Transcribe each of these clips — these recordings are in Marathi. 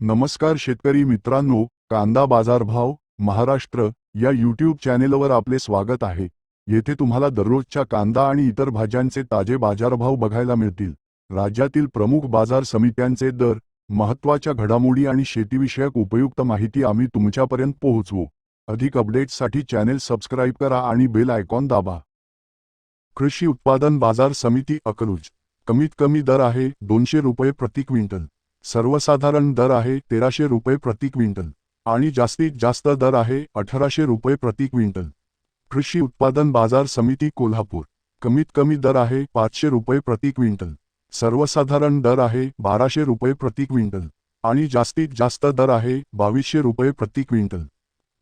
नमस्कार शेतकरी मित्रांनो कांदा बाजारभाव महाराष्ट्र या यूट्यूब चॅनेलवर आपले स्वागत आहे. येथे तुम्हाला दररोजच्या कांदा आणि इतर भाज्यांचे ताजे बाजारभाव बघायला मिळतील. राज्यातील प्रमुख बाजार समित्यांचे दर महत्त्वाच्या घडामोडी आणि शेतीविषयक उपयुक्त माहिती आम्ही तुमच्यापर्यंत पोहोचवू. अधिक अपडेट्ससाठी चॅनेल सबस्क्राईब करा आणि बेल आयकॉन दाबा. कृषी उत्पादन बाजार समिती अकलूज. कमीत कमी दर आहे दोनशे रुपये प्रति क्विंटल. सर्वसाधारण दर आहे तेराशे रुपये प्रति क्विंटल आणि जास्तीत जास्त दर आहे अठराशे रुपये प्रति क्विंटल. कृषी उत्पादन बाजार समिती कोल्हापूर. कमीत कमी दर आहे पाचशे रुपये प्रति क्विंटल. सर्वसाधारण दर आहे बाराशे रुपये प्रति क्विंटल आणि जास्तीत जास्त दर आहे बावीसशे रुपये प्रति क्विंटल.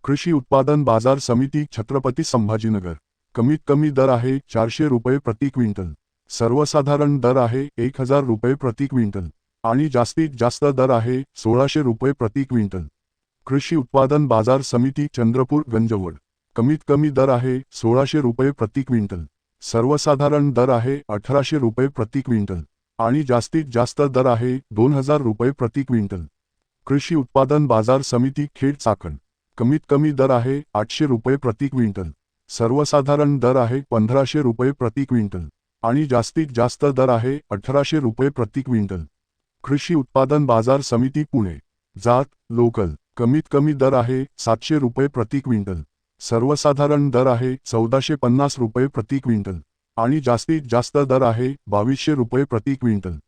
कृषी उत्पादन बाजार समिती छत्रपती संभाजीनगर. कमीत कमी दर आहे चारशे रुपये प्रति क्विंटल. सर्वसाधारण दर आहे एक हजार रुपये प्रति क्विंटल. आणि जास्तीत जास्त दर आहे सोळाशे रुपये प्रति क्विंटल. कृषी उत्पादन बाजार समिती चंद्रपूर गंजवड. कमीत कमी दर आहे सोळाशे रुपये प्रति क्विंटल. सर्वसाधारण दर आहे अठराशे रुपये प्रति क्विंटल. आणि जास्तीत जास्त दर आहे दोन हजार रुपये प्रति क्विंटल. कृषी उत्पादन बाजार समिती खेड चाकण. कमीत कमी दर आहे आठशे रुपये प्रति क्विंटल. सर्वसाधारण दर आहे पंधराशे रुपये प्रति क्विंटल. आणि जास्तीत जास्त दर आहे अठराशे रुपये प्रति क्विंटल. कृषी उत्पादन बाजार समिती पुणे. जात लोकल. कमीत कमी दर आहे सातशे रुपये प्रति क्विंटल. सर्वसाधारण दर आहे चौदाशे पन्नास रुपये प्रति क्विंटल. आणि जास्तीत जास्त दर आहे बावीसशे रुपये प्रति क्विंटल.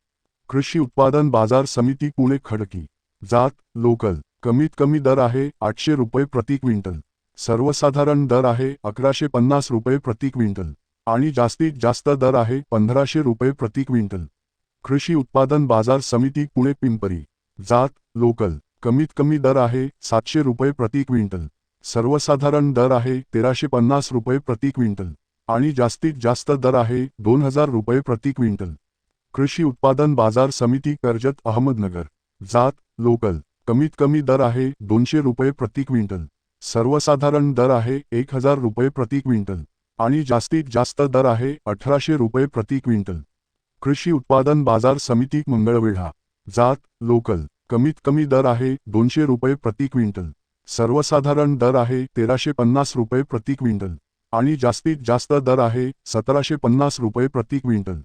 कृषी उत्पादन बाजार समिती पुणे खडकी. जात लोकल. कमीत कमी दर आहे आठशे रुपये प्रति क्विंटल. सर्वसाधारण दर आहे अकराशे पन्नास रुपये प्रति क्विंटल. आणि जास्तीत जास्त दर आहे पंधराशे रुपये प्रति क्विंटल. कृषी उत्पादन बाजार समिती पुणे पिंपरी. जात लोकल. कमीत कमी दर आहे सातशे रुपये प्रति क्विंटल. सर्वसाधारण दर आहे तेराशे पन्नास रुपये प्रति क्विंटल. आणि जास्तीत जास्त दर आहे दोन हजार रुपये प्रति क्विंटल. कृषी उत्पादन बाजार समिती कर्जत अहमदनगर. जात लोकल. कमीत कमी दर आहे दोनशे रुपये प्रति क्विंटल. सर्वसाधारण दर आहे एक हजार रुपये प्रति क्विंटल. आणि जास्तीत जास्त दर आहे अठराशे रुपये प्रति क्विंटल. कृषी उत्पादन बाजार समिती मंगळवेढा. जात लोकल. कमीत कमी दर आहे दोनशे रुपये प्रति क्विंटल. सर्वसाधारण दर आहे तेराशे पन्नास रुपये प्रति क्विंटल. आणि जास्तीत जास्त दर आहे सतराशे पन्नास रुपये प्रति क्विंटल.